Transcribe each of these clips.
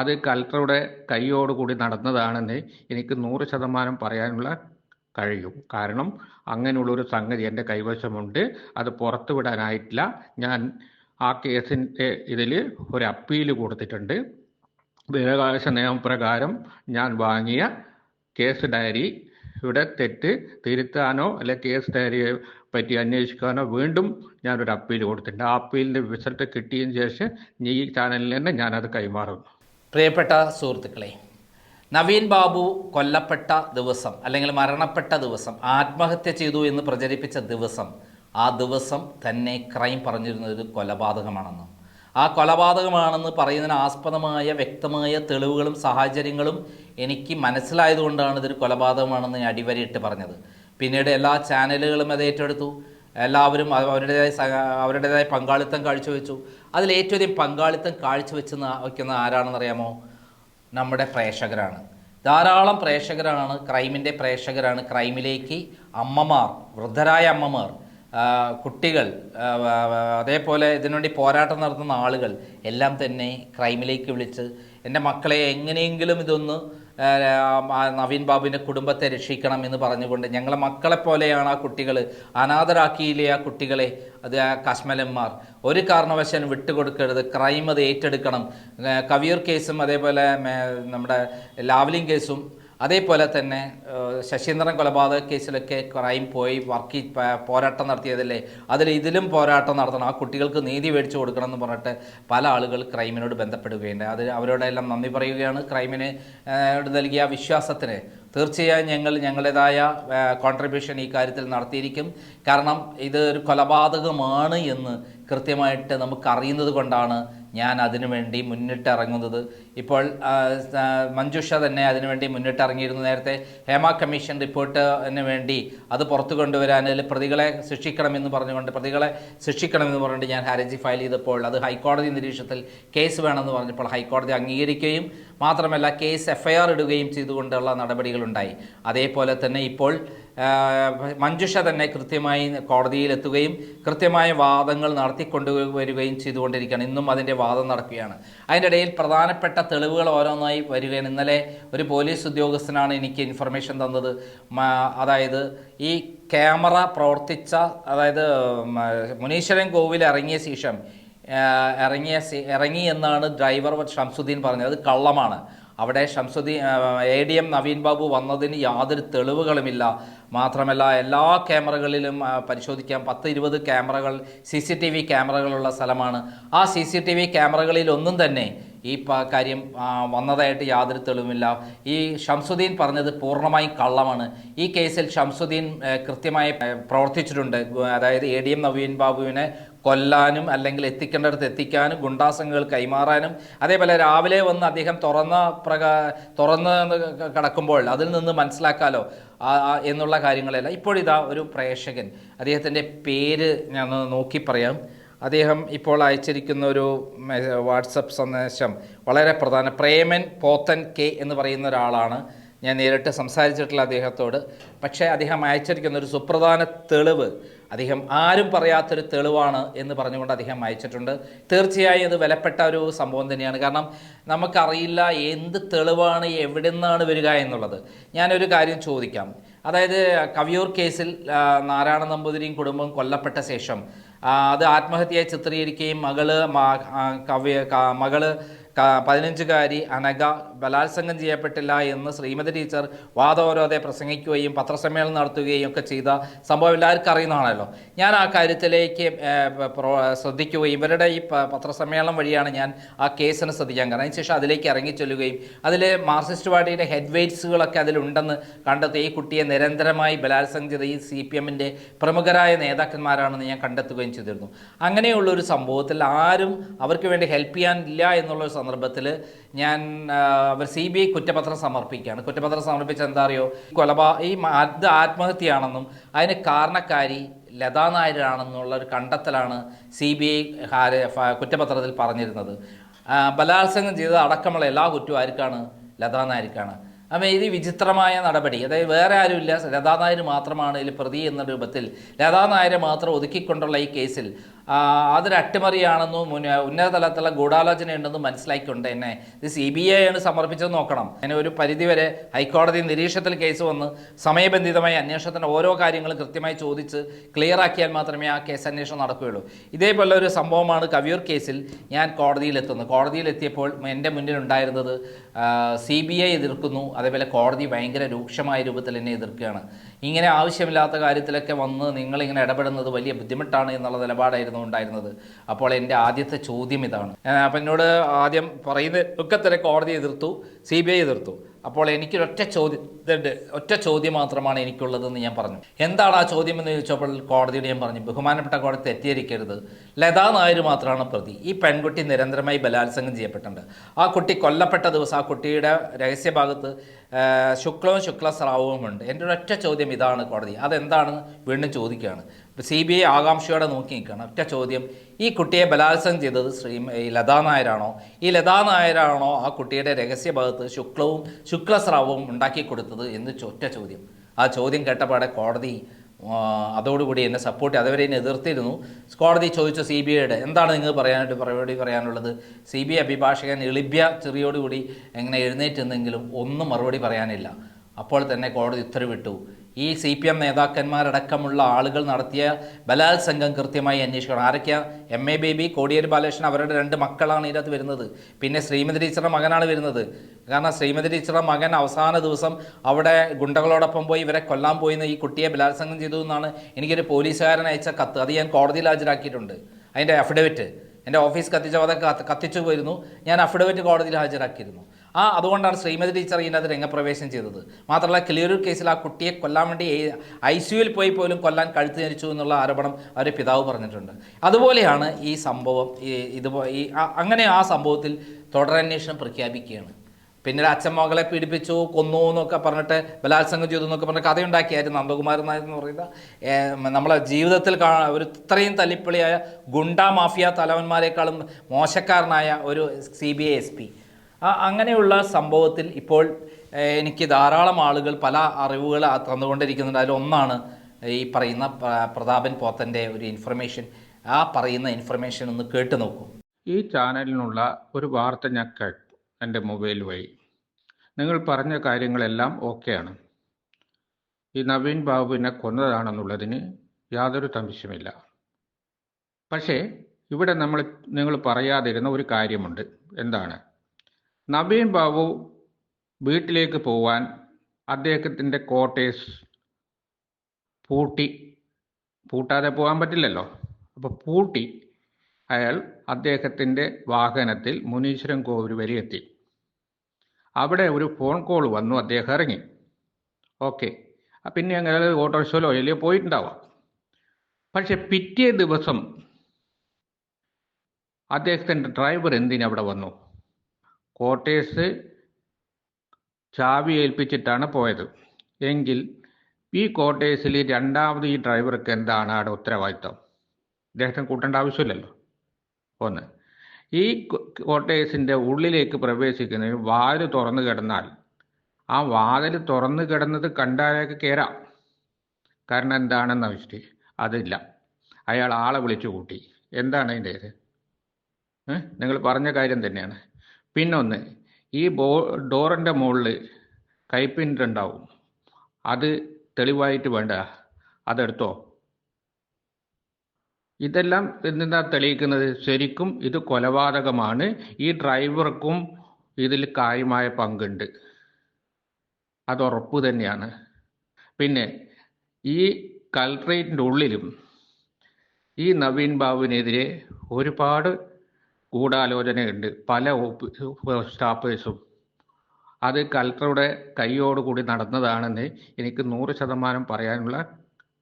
അത് കലക്ടറുടെ കൈയോടുകൂടി നടന്നതാണെന്ന് എനിക്ക് നൂറ് ശതമാനം പറയാനുള്ള കഴിയും. കാരണം അങ്ങനെയുള്ളൊരു സംഗതി എന്റെ കൈവശമുണ്ട്. അത് പുറത്തു വിടാനായിട്ടില്ല ഞാൻ ആ കേസിന്റെ ഇതിൽ ഒരു അപ്പീൽ കൊടുത്തിട്ടുണ്ട്. ബഹിരാകാശ നിയമപ്രകാരം ഞാൻ വാങ്ങിയ കേസ് ഡയറി ഇവിടെ തെറ്റ് തിരുത്താനോ അല്ലെ കേസ് ഡയറിയെ പറ്റി അന്വേഷിക്കാനോ വീണ്ടും ഞാനൊരു അപ്പീൽ കൊടുത്തിട്ടുണ്ട്. ആ അപ്പീലിന്റെ റിസൾട്ട് കിട്ടിയതിന് ശേഷം ഈ ചാനലിൽ തന്നെ ഞാനത് കൈമാറുന്നു. പ്രിയപ്പെട്ട സുഹൃത്തുക്കളെ നവീൻ ബാബു കൊല്ലപ്പെട്ട ദിവസം അല്ലെങ്കിൽ മരണപ്പെട്ട ദിവസം ആത്മഹത്യ ചെയ്തു എന്ന് പ്രചരിപ്പിച്ച ദിവസം ആ ദിവസം തന്നെ ക്രൈം പറഞ്ഞിരുന്നത് ഒരു കൊലപാതകമാണെന്ന്. ആ കൊലപാതകമാണെന്ന് പറയുന്നതിന് ആസ്പദമായ വ്യക്തമായ തെളിവുകളും സാഹചര്യങ്ങളും എനിക്ക് മനസ്സിലായതുകൊണ്ടാണ് ഇതൊരു കൊലപാതകമാണെന്ന് ഞാൻ അടിവരയിട്ട് പറഞ്ഞത്. പിന്നീട് എല്ലാ ചാനലുകളും അത് ഏറ്റെടുത്തു. എല്ലാവരും അവരുടേതായ അവരുടേതായ പങ്കാളിത്തം കാഴ്ചവെച്ചു. അതിൽ ഏറ്റവും അധികം പങ്കാളിത്തം കാഴ്ചവെച്ച് വയ്ക്കുന്ന ആരാണെന്ന് അറിയാമോ? നമ്മുടെ പ്രേക്ഷകരാണ്. ധാരാളം പ്രേക്ഷകരാണ് ക്രൈമിന്റെ പ്രേക്ഷകരാണ് ക്രൈമിലേക്ക് അമ്മമാർ വൃദ്ധരായ അമ്മമാർ കുട്ടികൾ അതേപോലെ ഇതിനുവേണ്ടി പോരാട്ടം നടത്തുന്ന ആളുകൾ എല്ലാം തന്നെ ക്രൈമിലേക്ക് വിളിച്ച് എന്റെ മക്കളെ എങ്ങനെയെങ്കിലും ഇതൊന്ന് നവീൻ ബാബുവിന്റെ കുടുംബത്തെ രക്ഷിക്കണം എന്ന് പറഞ്ഞുകൊണ്ട് ഞങ്ങളെ മക്കളെ പോലെയാണ് ആ കുട്ടികൾ അനാഥരാക്കിയില്ലേ ആ കുട്ടികളെ? അത് കശ്മലന്മാർ. ഒരു കാരണവശാലും വിട്ടുകൊടുക്കരുത്. ക്രൈം അത് ഏറ്റെടുക്കണം. കവിയൂർ കേസും അതേപോലെ നമ്മുടെ ലാവ്ലിംഗ് കേസും അതേപോലെ തന്നെ ശശീന്ദ്രൻ കൊലപാതക കേസിലൊക്കെ ക്രൈം പോയി വർക്ക് പോരാട്ടം നടത്തിയതല്ലേ? അതിൽ ഇതിലും പോരാട്ടം നടത്തണം. ആ കുട്ടികൾക്ക് നീതി മേടിച്ചു കൊടുക്കണം എന്ന് പറഞ്ഞിട്ട് പല ആളുകൾ ക്രൈമിനോട് ബന്ധപ്പെടുകയുണ്ട് അത് അവരോടെല്ലാം നന്ദി പറയുകയാണ് ക്രൈമിന് നൽകിയ വിശ്വാസത്തിന്. തീർച്ചയായും ഞങ്ങൾ ഞങ്ങളുടേതായ കോൺട്രിബ്യൂഷൻ ഈ കാര്യത്തിൽ നടത്തിയിരിക്കും. കാരണം ഇത് ഒരു കൊലപാതകമാണ് എന്ന് കൃത്യമായിട്ട് നമുക്കറിയുന്നത് കൊണ്ടാണ് ഞാൻ അതിനുവേണ്ടി മുന്നിട്ടിറങ്ങുന്നത്. ഇപ്പോൾ മഞ്ജുഷ തന്നെ അതിനുവേണ്ടി മുന്നിട്ടിറങ്ങിയിരുന്നു. നേരത്തെ ഹേമ കമ്മീഷൻ റിപ്പോർട്ടിന് വേണ്ടി അത് പുറത്തു കൊണ്ടുവരാൻ അതിൽ പ്രതികളെ ശിക്ഷിക്കണമെന്ന് പറഞ്ഞുകൊണ്ട് പ്രതികളെ ശിക്ഷിക്കണമെന്ന് പറഞ്ഞിട്ട് ഞാൻ ഹർജി ഫയൽ ചെയ്തപ്പോൾ അത് ഹൈക്കോടതി നിരീക്ഷണത്തിൽ കേസ് വേണമെന്ന് പറഞ്ഞപ്പോൾ ഹൈക്കോടതി അംഗീകരിക്കുകയും മാത്രമല്ല കേസ് എഫ്ഐആർ ഇടുകയും ചെയ്തുകൊണ്ടുള്ള നടപടികളുണ്ടായി. അതേപോലെ തന്നെ ഇപ്പോൾ മഞ്ജുഷ തന്നെ കൃത്യമായി കോടതിയിലെത്തുകയും കൃത്യമായ വാദങ്ങൾ നടത്തിക്കൊണ്ടുവരികയും ചെയ്തുകൊണ്ടിരിക്കുകയാണ്. ഇന്നും അതിന്റെ വാദം നടക്കുകയാണ്. അതിന്റെ ഇടയിൽ പ്രധാനപ്പെട്ട തെളിവുകൾ ഓരോന്നായി വരികയാണ്. ഇന്നലെ ഒരു പോലീസ് ഉദ്യോഗസ്ഥനാണ് എനിക്ക് ഇൻഫർമേഷൻ തന്നത്. അതായത് ഈ ക്യാമറ പ്രവർത്തിച്ച അതായത് മുനീശ്വരൻ കോവിൽ ഇറങ്ങിയ ശേഷം ഇറങ്ങിയ ഇറങ്ങി എന്നാണ് ഡ്രൈവർ ഷംസുദ്ദീൻ പറഞ്ഞത്. അത് കള്ളമാണ്. അവിടെ Shamsuddin A D M Naveen Babu വന്നതിന് യാതൊരു തെളിവുകളുമില്ല. മാത്രമല്ല എല്ലാ ക്യാമറകളിലും പരിശോധിക്കാം. പത്ത് ഇരുപത് ക്യാമറകൾ സി സി ടി വി ക്യാമറകളുള്ള സ്ഥലമാണ്. ആ സി സി ടി വി ക്യാമറകളിൽ ഒന്നും തന്നെ ഈ കാര്യം വന്നതായിട്ട് യാതൊരു തെളിവുമില്ല. ഈ ഷംസുദ്ദീൻ പറഞ്ഞത് പൂർണമായും കള്ളമാണ്. ഈ കേസിൽ ഷംസുദ്ദീൻ കൃത്യമായി പ്രവർത്തിച്ചിട്ടുണ്ട്. അതായത് എ ഡി എം നവീൻ ബാബുവിനെ കൊല്ലാനും അല്ലെങ്കിൽ എത്തിക്കേണ്ടടുത്ത് എത്തിക്കാനും ഗുണ്ടാസംഘങ്ങൾ കൈമാറാനും അതേപോലെ രാവിലെ വന്ന് അദ്ദേഹം തുറന്ന പ്രകാ തുറന്ന് കിടക്കുമ്പോൾ അതിൽ നിന്ന് മനസ്സിലാക്കാലോ എന്നുള്ള കാര്യങ്ങളെല്ലാം. ഇപ്പോഴിതാ ഒരു പ്രേക്ഷകൻ. അദ്ദേഹത്തിന്റെ പേര് ഞാൻ നോക്കി പറയാം. അദ്ദേഹം ഇപ്പോൾ അയച്ചിരിക്കുന്ന ഒരു വാട്സപ്പ് സന്ദേശം വളരെ പ്രധാന പ്രേമൻ പോത്തൻ കെ എന്ന് പറയുന്ന ഒരാളാണ്. ഞാൻ നേരിട്ട് സംസാരിച്ചിട്ടുള്ള അദ്ദേഹത്തോട്. പക്ഷേ അദ്ദേഹം അയച്ചിരിക്കുന്ന ഒരു സുപ്രധാന തെളിവ് അദ്ദേഹം ആരും പറയാത്തൊരു തെളിവാണ് എന്ന് പറഞ്ഞുകൊണ്ട് അദ്ദേഹം അയച്ചിട്ടുണ്ട്. തീർച്ചയായും ഇത് വിലപ്പെട്ട ഒരു സംഭവം തന്നെയാണ്. കാരണം നമുക്കറിയില്ല എന്ത് തെളിവാണ് എവിടെ നിന്നാണ് വരിക എന്നുള്ളത്. ഞാനൊരു കാര്യം ചോദിക്കാം. അതായത് കവിയൂർ കേസിൽ നാരായണ നമ്പൂതിരിയും കുടുംബം കൊല്ലപ്പെട്ട ശേഷം അത് ആത്മഹത്യയെ ചിത്രീകരിക്കുകയും മകൾ മകൾ പതിനഞ്ചുകാരി അനഘ ബലാത്സംഗം ചെയ്യപ്പെട്ടില്ല എന്ന് ശ്രീമതി ടീച്ചർ വാദോരോധെ പ്രസംഗിക്കുകയും പത്രസമ്മേളനം നടത്തുകയും ഒക്കെ ചെയ്ത സംഭവം എല്ലാവർക്കും അറിയുന്നതാണല്ലോ. ഞാൻ ആ കാര്യത്തിലേക്ക് ശ്രദ്ധിക്കുകയും ഇവരുടെ ഈ പത്രസമ്മേളനം വഴിയാണ് ഞാൻ ആ കേസിനെ ശ്രദ്ധിക്കാൻ കാരണം അതിനുശേഷം അതിലേക്ക് ഇറങ്ങിച്ചെല്ലുകയും അതിൽ മാർക്സിസ്റ്റ് പാർട്ടിയുടെ ഹെഡ് വെയ്റ്റ്സുകളൊക്കെ അതിലുണ്ടെന്ന് കണ്ടെത്തി ഈ കുട്ടിയെ നിരന്തരമായി ബലാത്സംഗം ചെയ്ത ഈ സി പി എമ്മിന്റെ പ്രമുഖരായ നേതാക്കന്മാരാണെന്ന് ഞാൻ കണ്ടെത്തുകയും ചെയ്തിരുന്നു. അങ്ങനെയുള്ള ഒരു സംഭവത്തിൽ ആരും അവർക്ക് വേണ്ടി ഹെൽപ്പ് ചെയ്യാനില്ല എന്നുള്ള സന്ദർഭത്തിൽ ഞാൻ അവർ സി ബി ഐ കുറ്റപത്രം സമർപ്പിക്കുകയാണ്. കുറ്റപത്രം സമർപ്പിച്ച എന്താ അറിയോ? കൊലപാ ഈ അത് ആത്മഹത്യയാണെന്നും അതിന് കാരണക്കാരി ലതാ നായരാണെന്നുള്ള ഒരു കണ്ടെത്തലാണ് സി ബി ഐ കുറ്റപത്രത്തിൽ പറഞ്ഞിരുന്നത്. ബലാത്സംഗം ചെയ്തത് അടക്കമുള്ള എല്ലാ കുറ്റവും ആർക്കാണ്? ലതാ നായർക്കാണ്. ഇത് വിചിത്രമായ നടപടി. അതായത് വേറെ ആരുമില്ല. ലതാ നായർ മാത്രമാണ് ഇതിൽ പ്രതി എന്ന രൂപത്തിൽ. ലതാ നായരെ മാത്രം ഒതുക്കിക്കൊണ്ടുള്ള ഈ കേസിൽ അതൊരു അട്ടിമറിയാണെന്നും മുന്ന- ഉന്നത തലത്തിലുള്ള ഗൂഢാലോചനയുണ്ടെന്നും മനസ്സിലാക്കിക്കൊണ്ട് എന്നെ ഇത് സി ബി ഐ ആണ് സമർപ്പിച്ചത് നോക്കണം. അങ്ങനെ ഒരു പരിധിവരെ ഹൈക്കോടതി നിരീക്ഷണത്തിൽ കേസ് വന്ന് സമയബന്ധിതമായി അന്വേഷണത്തിന്റെ ഓരോ കാര്യങ്ങളും കൃത്യമായി ചോദിച്ച് ക്ലിയർ ആക്കിയാൽ മാത്രമേ ആ കേസ് അന്വേഷണം നടക്കുകയുള്ളൂ. ഇതേപോലെ ഒരു സംഭവമാണ് കവിയൂർ കേസിൽ ഞാൻ കോടതിയിലെത്തുന്നത്. കോടതിയിലെത്തിയപ്പോൾ എന്റെ മുന്നിലുണ്ടായിരുന്നത് സി ബി ഐ എതിർക്കുന്നു. അതേപോലെ കോടതി ഭയങ്കര രൂക്ഷമായ രൂപത്തിൽ എന്നെ എതിർക്കുകയാണ്. ഇങ്ങനെ ആവശ്യമില്ലാത്ത കാര്യത്തിലൊക്കെ വന്ന് നിങ്ങളിങ്ങനെ ഇടപെടുന്നത് വലിയ ബുദ്ധിമുട്ടാണ് എന്നുള്ള നിലപാടായിരുന്നു ഉണ്ടായിരുന്നത്. അപ്പോൾ എന്റെ ആദ്യത്തെ ചോദ്യം ഇതാണ്. അപ്പം എന്നോട് ആദ്യം പറയുന്ന ഒക്കെ തന്നെ കോടതി എതിർത്തു സി ബി ഐ എതിർത്തു. അപ്പോൾ എനിക്കൊരൊറ്റ ചോദ്യം ഒറ്റ ചോദ്യം മാത്രമാണ് എനിക്കുള്ളതെന്ന് ഞാൻ പറഞ്ഞു. എന്താണ് ആ ചോദ്യം എന്ന് ചോദിച്ചപ്പോൾ കോടതിയോട് ഞാൻ പറഞ്ഞു ബഹുമാനപ്പെട്ട കോടതി തെറ്റിദ്ധരിക്കരുത്. ലതാ നായർ മാത്രമാണ് പ്രതി. ഈ പെൺകുട്ടി നിരന്തരമായി ബലാത്സംഗം ചെയ്യപ്പെട്ടിട്ടുണ്ട്. ആ കുട്ടി കൊല്ലപ്പെട്ട ദിവസം ആ കുട്ടിയുടെ രഹസ്യഭാഗത്ത് ശുക്ലവും ശുക്ലസ്രാവവും ഉണ്ട് എന്റെ ഒരൊറ്റ ചോദ്യം ഇതാണ് കോടതി. അതെന്താണെന്ന് വീണ്ടും ചോദിക്കുകയാണ്. സി ബി ഐ ആകാംക്ഷയോടെ നോക്കി നിൽക്കുകയാണ് ഒറ്റ ചോദ്യം ഈ കുട്ടിയെ ബലാത്സംഗം ചെയ്തത് ശ്രീ ലതാ നായരാണോ? ഈ ലതാ നായരാണോ ആ കുട്ടിയുടെ രഹസ്യ ഭാഗത്ത് ശുക്ലവും ശുക്ലസ്രാവവും ഉണ്ടാക്കി കൊടുത്തത് എന്ന് ഒറ്റ ചോദ്യം. ആ ചോദ്യം കേട്ടപാടെ കോടതി അതോടുകൂടി എന്നെ സപ്പോർട്ട് അതുവരെ എന്നെ എതിർത്തിരുന്നു. കോടതി ചോദിച്ചു സി ബി ഐയുടെ എന്താണ് നിങ്ങൾ പറയാനായിട്ട് പറയോടി പറയാനുള്ളത്? സി ബി ഐ അഭിഭാഷകൻ എളിഭ്യ ചെറിയോടുകൂടി എങ്ങനെ എഴുന്നേറ്റ് എഴുന്നേറ്റെന്നെങ്കിലും ഒന്നും മറുപടി പറയാനില്ല. അപ്പോൾ തന്നെ കോടതി ഉത്തരവിട്ടു. ഈ സി പി എം നേതാക്കന്മാരടക്കമുള്ള ആളുകൾ നടത്തിയ ബലാത്സംഗം കൃത്യമായി അന്വേഷിക്കണം. ആരൊക്കെയാ? എം എ ബേബി കോടിയേരി ബാലകൃഷ്ണൻ അവരുടെ രണ്ട് മക്കളാണ് ഇതിനകത്ത് വരുന്നത്. പിന്നെ ശ്രീമതി ടീച്ചറുടെ മകനാണ് വരുന്നത്. കാരണം ശ്രീമതി ടീച്ചറുടെ മകൻ അവസാന ദിവസം അവിടെ ഗുണ്ടകളോടൊപ്പം പോയി ഇവരെ കൊല്ലാൻ പോയി ഈ കുട്ടിയെ ബലാത്സംഗം ചെയ്തു എന്നാണ് എനിക്കൊരു പോലീസുകാരൻ അയച്ച കത്ത്. അത് ഞാൻ കോടതിയിൽ ഹാജരാക്കിയിട്ടുണ്ട്. അതിന്റെ അഫിഡവിറ്റ് എന്റെ ഓഫീസ് കത്തിച്ചവതൊക്കെ കത്തിച്ചു പോയിരുന്നു. ഞാൻ അഫിഡവിറ്റ് കോടതിയിൽ ഹാജരാക്കിയിരുന്നു. ആ അതുകൊണ്ടാണ് ശ്രീമതി ടീച്ചർ ഇതിനകത്ത് രംഗപ്രവേശനം ചെയ്തത്. മാത്രമല്ല ക്ലിയർ കേസിൽ ആ കുട്ടിയെ കൊല്ലാൻ വേണ്ടി ഐ സിയുവിൽ പോയി പോലും കൊല്ലാൻ കഴുത്ത് ധരിച്ചു എന്നുള്ള ആരോപണം അവരുടെ പിതാവ് പറഞ്ഞിട്ടുണ്ട്. അതുപോലെയാണ് ഈ സംഭവം ഈ ഇതുപോ ഈ അങ്ങനെ ആ സംഭവത്തിൽ തുടരന്വേഷണം പ്രഖ്യാപിക്കുകയാണ്. പിന്നീട് അച്ഛൻ മകളെ പീഡിപ്പിച്ചു കൊന്നു എന്നൊക്കെ പറഞ്ഞിട്ട് ബലാത്സംഗം ചെയ്തു എന്നൊക്കെ പറഞ്ഞ കഥയുണ്ടാക്കിയായിരുന്നു നന്ദകുമാരൻ നായർ എന്ന് പറയുന്ന നമ്മളെ ജീവിതത്തിൽ കാ ഒരു ഇത്രയും തല്ലിപ്പൊളിയായ ഗുണ്ട മാഫിയ തലവന്മാരെക്കാളും മോശക്കാരനായ ഒരു C B I S P. അങ്ങനെയുള്ള സംഭവത്തിൽ ഇപ്പോൾ എനിക്ക് ധാരാളം ആളുകൾ പല അറിവുകൾ തന്നുകൊണ്ടിരിക്കുന്നുണ്ട്. അതിലൊന്നാണ് ഈ പറയുന്ന പ്ര- പ്രതാപൻ പോത്തന്റെ ഒരു ഇൻഫർമേഷൻ ആ പറയുന്ന ഇൻഫർമേഷൻ ഒന്ന് കേട്ടു നോക്കൂ. ഈ ചാനലിനുള്ള ഒരു വാർത്ത ഞാൻ കേട്ടു എന്റെ മൊബൈൽ വഴി. നിങ്ങൾ പറഞ്ഞ കാര്യങ്ങളെല്ലാം ഓക്കെയാണ് ഈ നവീൻ ബാബുവിനെ കൊന്നതാണെന്നുള്ളതിന് യാതൊരു സംശയമില്ല പക്ഷേ ഇവിടെ നമ്മൾ നിങ്ങൾ പറയാതിരുന്ന ഒരു കാര്യമുണ്ട്. എന്താണ്? നവീൻ ബാബു വീട്ടിലേക്ക് പോവാൻ അദ്ദേഹത്തിന്റെ ക്വാർട്ടേഴ്സ് പൂട്ടി. പൂട്ടാതെ പോകാൻ പറ്റില്ലല്ലോ. അപ്പോൾ പൂട്ടി അയാൾ അദ്ദേഹത്തിന്റെ വാഹനത്തിൽ മുനീശ്വരൻ കോവിൽ വരെ എത്തി. അവിടെ ഒരു ഫോൺ കോൾ വന്നു അദ്ദേഹം ഇറങ്ങി. ഓക്കെ പിന്നെ അങ്ങനെ ഓട്ടോറിക്ഷയിലോ അല്ലെങ്കിൽ പോയിട്ടുണ്ടാവാം. പക്ഷെ പിറ്റേ ദിവസം അദ്ദേഹത്തിന്റെ ഡ്രൈവർ എന്തിനവിടെ വന്നു? ക്വാർട്ടേഴ്സ് ചാവി ഏൽപ്പിച്ചിട്ടാണ് പോയത്. എങ്കിൽ ഈ ക്വാർട്ടേഴ്സിൽ രണ്ടാമത് ഈ ഡ്രൈവർക്ക് എന്താണ് അവിടെ ഉത്തരവാദിത്വം? ഇദ്ദേഹത്തിന് കൂട്ടേണ്ട ആവശ്യമില്ലല്ലോ. ഒന്ന് ഈ ക്വാർട്ടേഴ്സിന്റെ ഉള്ളിലേക്ക് പ്രവേശിക്കുന്നതിന് വാതിൽ തുറന്നു കിടന്നാൽ ആ വാതിൽ തുറന്നു കിടന്നത് കണ്ടാലേക്ക് കയറാം കാരണം എന്താണെന്ന് വെച്ചിട്ട് അതില്ല. അയാൾ ആളെ വിളിച്ചു കൂട്ടി. എന്താണ് അതിന്റെ നിങ്ങൾ പറഞ്ഞ കാര്യം തന്നെയാണ്. പിന്നൊന്ന് ഈ ബോ ഡോറിന്റെ മുകളിൽ കൈപ്പിന്റെ ഉണ്ടാവും അത് തെളിവായിട്ട് വേണ്ട. അതെടുത്തോ. ഇതെല്ലാം എന്താ തെളിയിക്കുന്നത്? ശരിക്കും ഇത് കൊലപാതകമാണ്. ഈ ഡ്രൈവർക്കും ഇതിൽ കാര്യമായ പങ്കുണ്ട്. അത് ഉറപ്പ് തന്നെയാണ്. പിന്നെ ഈ കൾട്രേറ്റിന്റെ ഉള്ളിലും ഈ നവീൻ ബാബുവിനെതിരെ ഒരുപാട് ഗൂഢാലോചനയുണ്ട്. പല സ്റ്റാഫേഴ്സും അത് കലക്ടറുടെ കൈയോടുകൂടി നടന്നതാണെന്ന് എനിക്ക് നൂറ് ശതമാനം പറയാനുള്ള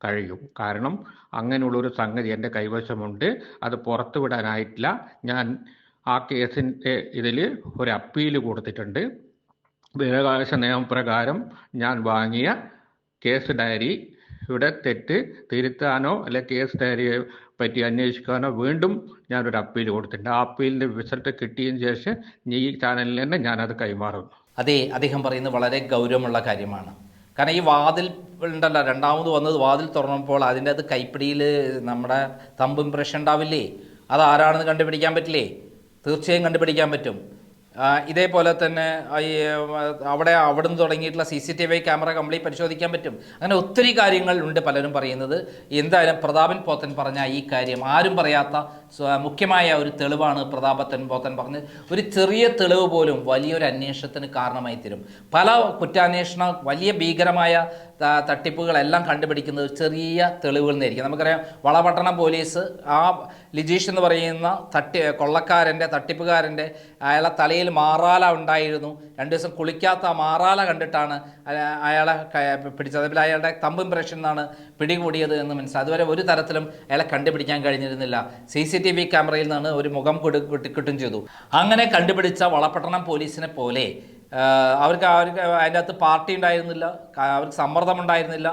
കഴിയും. കാരണം അങ്ങനെയുള്ളൊരു സംഗതി എന്റെ കൈവശമുണ്ട്. അത് പുറത്തു വിടാനായിട്ടില്ല ഞാൻ ആ കേസിന്റെ ഇതിൽ ഒരു അപ്പീൽ കൊടുത്തിട്ടുണ്ട്. ബഹിരാകാശ നിയമപ്രകാരം ഞാൻ വാങ്ങിയ കേസ് ഡയറി ഇവിടെ തെറ്റ് തിരുത്താനോ അല്ലെ കേസ് ഡയറിയെ പറ്റി അന്വേഷിക്കാനോ വീണ്ടും ഞാനൊരു അപ്പീൽ കൊടുത്തിട്ടുണ്ട്. ആ അപ്പീലിന്റെ റിസൾട്ട് കിട്ടിയതിന് ശേഷം ഈ ചാനലിൽ തന്നെ ഞാനത് കൈമാറുന്നു. അതെ അദ്ദേഹം പറയുന്നത് വളരെ ഗൗരവമുള്ള കാര്യമാണ്. കാരണം ഈ വാതിൽ ഉണ്ടല്ലോ രണ്ടാമത് വന്നത് വാതിൽ തുറന്നപ്പോൾ അതിന്റെ അത് കൈപ്പിടിയിൽ നമ്മുടെ തമ്പ് ഇംപ്രഷൻ ഉണ്ടാവില്ലേ? അത് ആരാണെന്ന് കണ്ടുപിടിക്കാൻ പറ്റില്ലേ? തീർച്ചയായും കണ്ടുപിടിക്കാൻ പറ്റും. ഇതേപോലെ തന്നെ ഈ, അവിടെ അവിടെ അവിടുന്ന് തുടങ്ങിയിട്ടുള്ള C C T V camera complete പരിശോധിക്കാൻ പറ്റും. അങ്ങനെ ഒത്തിരി കാര്യങ്ങൾ ഉണ്ട് പലരും പറയുന്നത്. എന്തായാലും പ്രതാപൻ പോത്തൻ പറഞ്ഞ ഈ കാര്യം ആരും പറയാത്ത മുഖ്യമായ ഒരു തെളിവാണ് പ്രതാപത്തൻ പോത്തൻ പറഞ്ഞത്. ഒരു ചെറിയ തെളിവ് പോലും വലിയൊരു അന്വേഷണത്തിന് കാരണമായി തരും. പല കുറ്റാന്വേഷണ വലിയ ഭീകരമായ തട്ടിപ്പുകളെല്ലാം കണ്ടുപിടിക്കുന്നത് ചെറിയ തെളിവുകൾ നിന്നായിരിക്കും. നമുക്കറിയാം വളപട്ടണം പോലീസ് ആ ലിജീഷ് എന്ന് പറയുന്ന തട്ടി കൊള്ളക്കാരന്റെ തട്ടിപ്പുകാരന്റെ അയാളെ തലയിൽ മാറാല ഉണ്ടായിരുന്നു. രണ്ട് ദിവസം കുളിക്കാത്ത മാറാല കണ്ടിട്ടാണ് അയ- അയാളെ പിടിച്ചത്. അതേപോലെ അയാളുടെ തമ്പ് ഇംപ്രഷൻ എന്നാണ് പിടികൂടിയത് എന്ന് മനസ്സിലായി. അതുവരെ ഒരു തരത്തിലും അയാളെ കണ്ടുപിടിക്കാൻ കഴിഞ്ഞിരുന്നില്ല. സി സി ടി വി ക്യാമറയിൽ നിന്നാണ് ഒരു മുഖം കൊടു കിട്ടും ചെയ്തു. അങ്ങനെ കണ്ടുപിടിച്ച വളപട്ടണം പോലീസിനെ പോലെ അവർക്ക് അവർക്ക് അതിന്റെ അകത്ത് പാർട്ടി ഉണ്ടായിരുന്നില്ല അവർക്ക് സമ്മർദ്ദം ഉണ്ടായിരുന്നില്ല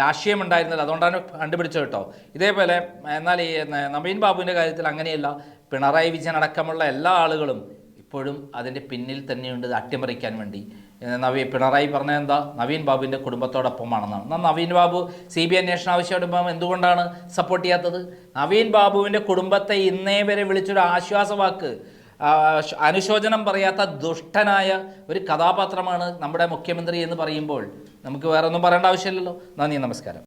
രാഷ്ട്രീയം ഉണ്ടായിരുന്നില്ല അതുകൊണ്ടാണ് കണ്ടുപിടിച്ചത് കേട്ടോ. ഇതേപോലെ എന്നാൽ ഈ നവീൻ ബാബുവിന്റെ കാര്യത്തിൽ അങ്ങനെയല്ല. പിണറായി വിജയൻ അടക്കമുള്ള എല്ലാ ആളുകളും ഇപ്പോഴും അതിന്റെ പിന്നിൽ തന്നെയുണ്ട് അട്ടിമറിക്കാൻ വേണ്ടി. നവീ പിണറായി പറഞ്ഞ എന്താ? നവീൻ ബാബുവിന്റെ കുടുംബത്തോടൊപ്പമാണെന്നാണ്. എന്നാൽ നവീൻ ബാബു സി ബി അന്വേഷണം ആവശ്യപ്പെടുമ്പോൾ എന്തുകൊണ്ടാണ് സപ്പോർട്ട് ചെയ്യാത്തത്? നവീൻ ബാബുവിന്റെ കുടുംബത്തെ ഇന്നേ വരെ വിളിച്ചൊരു ആശ്വാസവാക്ക് അനുശോചനം പറയാത്ത ദുഷ്ടനായ ഒരു കഥാപാത്രമാണ് നമ്മുടെ മുഖ്യമന്ത്രി എന്ന് പറയുമ്പോൾ നമുക്ക് വേറെ ഒന്നും പറയേണ്ട ആവശ്യമില്ലല്ലോ. നന്ദി നമസ്കാരം.